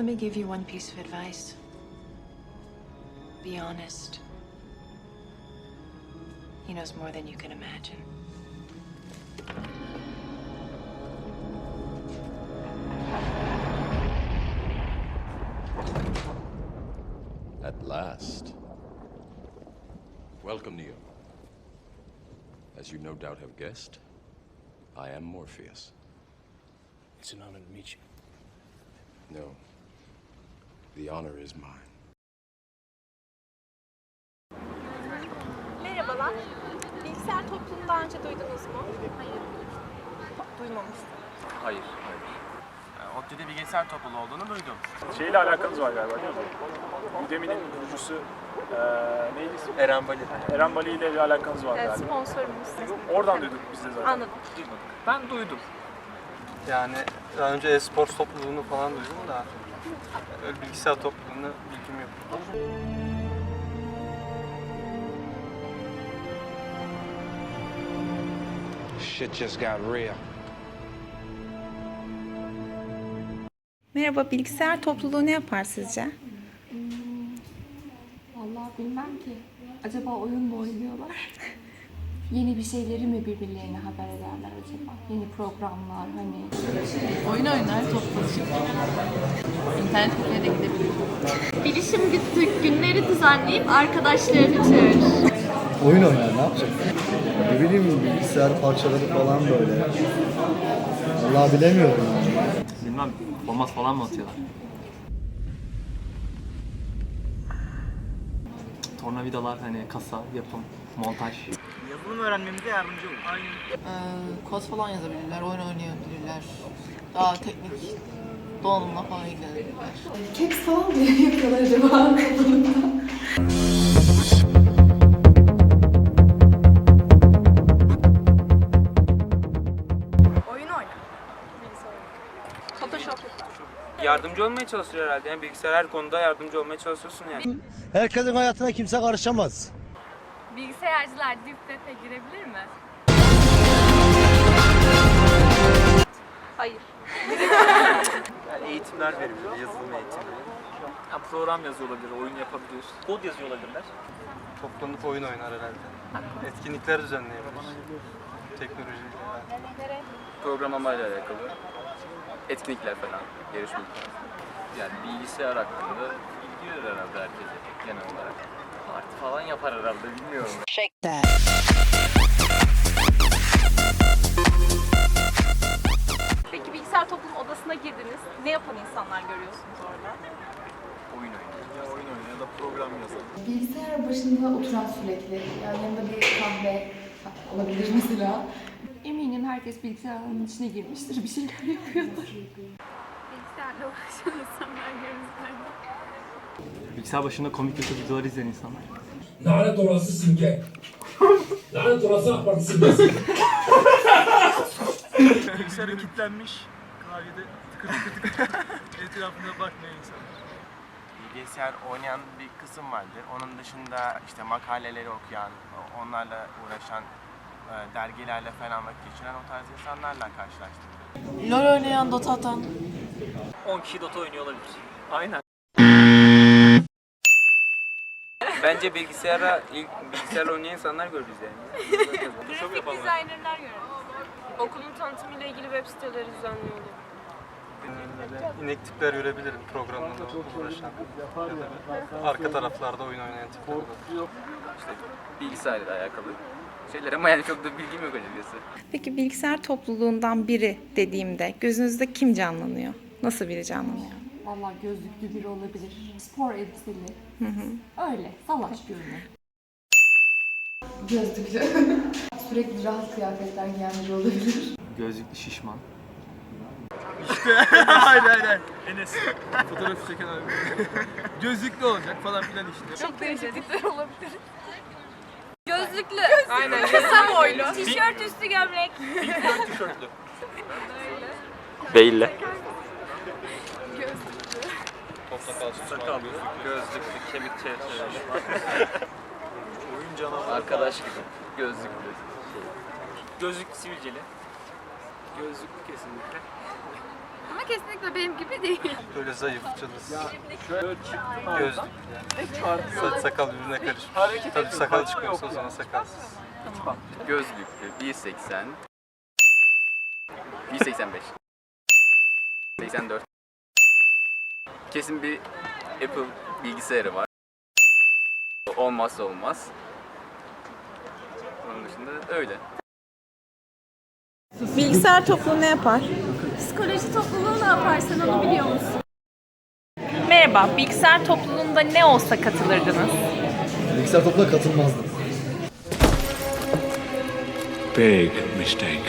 Let me give you one piece of advice. Be honest. He knows more than you can imagine. At last. Welcome, Neo. As you no doubt have guessed, I am Morpheus. It's an honor to meet you. No, the honor is mine. Merhabalar. Bilgisayar topluluğunu daha önce duydunuz mu? Hayır. Duymamıştım. Hayır, hayır. Yani ODTÜ'de bilgisayar topluluğu olduğunu duydum. Şeyle alakanız var galiba değil mi? Udemy'nin kurucusu eee neydi ismi? Eren Bali. Eren Bali ile bir alakanız var Evet, galiba. sponsorumuz. Oradan duyduk biz de zaten. Anladım. Ben duydum. Yani daha önce e-spor topluluğunu falan duydum da öyle bilgisayar topluluğunu bilgim yok. Shit just got real. Merhaba, bilgisayar topluluğu ne yapar sizce? Vallahi bilmem ki. Acaba oyun mu oynuyorlar? Yeni bir şeyleri mi birbirlerine haber ederler acaba? Yeni programlar hani. Oyun oynar, toplaşıp. İnternet kafeye de gidebilir. Bilişim Günü- günleri düzenleyip arkadaşlarını çağırır. Oyun oynar ne yapacak? Ne bileyim bilgisayar parçaları falan böyle. Vallahi bilemiyorum yani. Bilmem, bombas falan mı atıyorlar? Tornavidalar hani kasa, yapım, montaj. Yazılım öğrenmemize yardımcı olur. kod falan yazabilirler, oyun oynayabilirler. Daha teknik donanımla falan ilgilenebilirler. Keks falan mı yapıyorlar acaba yapar. Yardımcı olmaya çalışıyor herhalde. Yani bilgisayar her konuda yardımcı olmaya çalışıyorsun yani. Herkesin hayatına kimse karışamaz. Bilgisayarcılar Deep girebilir mi? Hayır. Yani eğitimler veriliyor, yazılım eğitimi. Ya program yazıyor olabilir, oyun yapabilir. Kod yazıyor olabilirler. Toplanıp oyun oynar herhalde. Etkinlikler düzenleyebilir. Teknolojiyle. Programamayla alakalı. Etkinlikler falan, yarışmalar. Yani bilgisayar hakkında biliyor herhalde herkese genel olarak. Parti falan yapar herhalde, bilmiyorum. Peki odasına girdiniz. Ne yapan insanlar görüyorsunuz orada? Oyun oynuyor. Ya oyun oynuyor ya da program yazar. Bilgisayar başında oturan sürekli. Yani yanında bir kahve olabilir mesela. Eminim herkes bilgisayarın içine girmiştir, bir şeyler yapıyordur. Bilgisayarla uğraşan insanlar görüyorsunuz. Bilgisayar başında komik YouTube videoları izleyen insanlar. Lanet olası simge. Lanet olası AK Parti simgesi. Bilgisayara kilitlenmiş. Klavyede tıkır tıkır tıkır. Etrafına bakmayan insanlar. Bilgisayar oynayan bir kısım vardır. Onun dışında işte makaleleri okuyan, onlarla uğraşan, e, dergilerle falan vakit geçiren o tarz insanlarla karşılaştım. LoL oynayan, Dota atan. 10 kişi Dota oynuyor olabilir. Aynen. Bence bilgisayara ilk bilgisayar oynayan insanlar görürüz yani. Grafik designerlar görüyoruz. Okulun tanıtımıyla ilgili web siteleri düzenliyordu. İnek tipler görebilirim programlarla uğraşan. Ya da arka taraflarda oyun oynayan tipler olabilir. Bilgisayarla alakalı şeyler ama yani çok da bilgim yok açıkçası. Peki bilgisayar topluluğundan biri dediğimde gözünüzde kim canlanıyor? Nasıl biri canlanıyor? Vallahi gözlüklü biri olabilir. Spor elbiseli. Öyle, salaş görünüyor. Gözlüklü. Sürekli rahat kıyafetler giyen biri olabilir. Gözlüklü şişman. hayır hayır hayır. Enes. Fotoğrafı çeken abi. Gözlüklü olacak falan filan işte. Çok değişik tipler olabilir. Gözlüklü. Aynen. Kısa boylu. Tişört üstü gömlek. Tişörtlü. Beylle. Sakal, sakal, gözlüklü, kemik çerçeve. Oyun canavarı. Arkadaş gibi. Gözlüklü. Gözlüklü sivilceli. Gözlüklü kesinlikle. Ama kesinlikle benim gibi değil. Böyle zayıf, cılız. Gözlük. Saç sakal birbirine karışmış. Tabii sakal çıkmıyorsa o zaman sakalsız. Gözlüklü, 1.80, 1.85, 84. Kesin bir Apple bilgisayarı var. Olmazsa olmaz. Onun dışında öyle. Bilgisayar topluluğu ne yapar? Psikoloji topluluğu ne yapar sen onu biliyor musun? Merhaba, bilgisayar topluluğunda ne olsa katılırdınız? Bilgisayar topluluğuna katılmazdım. Big mistake.